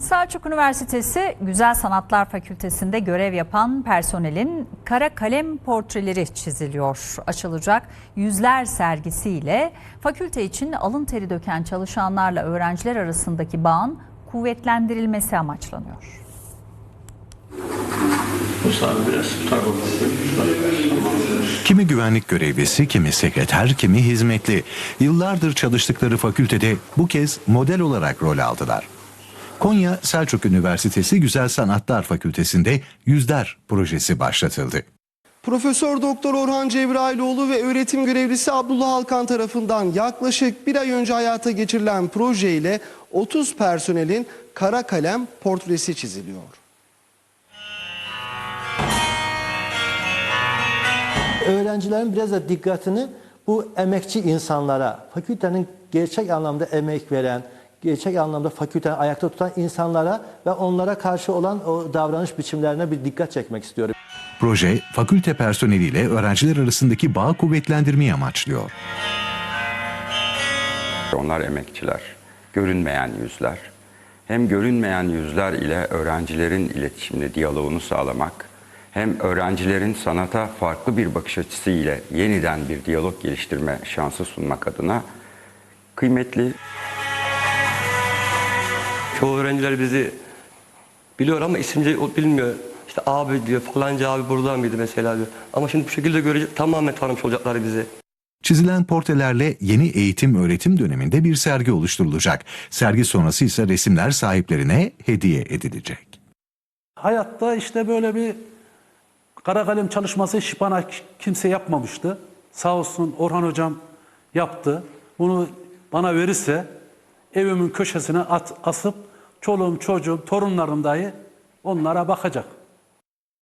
Selçuk Üniversitesi Güzel Sanatlar Fakültesi'nde görev yapan personelin kara kalem portreleri çiziliyor. Açılacak yüzler sergisiyle fakülte için alın teri döken çalışanlarla öğrenciler arasındaki bağın kuvvetlendirilmesi amaçlanıyor. Kimi güvenlik görevlisi, kimi sekreter, kimi hizmetli. Yıllardır çalıştıkları fakültede bu kez model olarak rol aldılar. Konya Selçuk Üniversitesi Güzel Sanatlar Fakültesi'nde Yüzler projesi başlatıldı. Profesör Doktor Orhan Cebrailoğlu ve öğretim görevlisi Abdullah Alkan tarafından yaklaşık bir ay önce hayata geçirilen projeyle 30 personelin kara kalem portresi çiziliyor. öğrencilerin biraz da dikkatini bu emekçi insanlara, fakültenin gerçek anlamda emek veren, gerçek anlamda fakülteyi ayakta tutan insanlara ve onlara karşı olan o davranış biçimlerine bir dikkat çekmek istiyorum. Proje, fakülte personeliyle öğrenciler arasındaki bağı kuvvetlendirmeyi amaçlıyor. Onlar emekçiler, görünmeyen yüzler. Hem görünmeyen yüzler ile öğrencilerin iletişimini, diyaloğunu sağlamak, hem öğrencilerin sanata farklı bir bakış açısı ile yeniden bir diyalog geliştirme şansı sunmak adına kıymetli Çoğu öğrenciler bizi biliyor ama isimce o bilmiyor. İşte abi diyor falanca abi buradan mıydı mesela diyor. Ama şimdi bu şekilde görecek tamamen tanımış olacaklar bizi. Çizilen portrelerle yeni eğitim öğretim döneminde bir sergi oluşturulacak. Sergi sonrası ise resimler sahiplerine hediye edilecek. Hayatta işte böyle bir kara kalem çalışması hiç bana kimse yapmamıştı. Sağ olsun Orhan hocam yaptı. Bunu bana verirse evimin köşesine at, asıp çoluğum çocuğum torunlarım dahi onlara bakacak.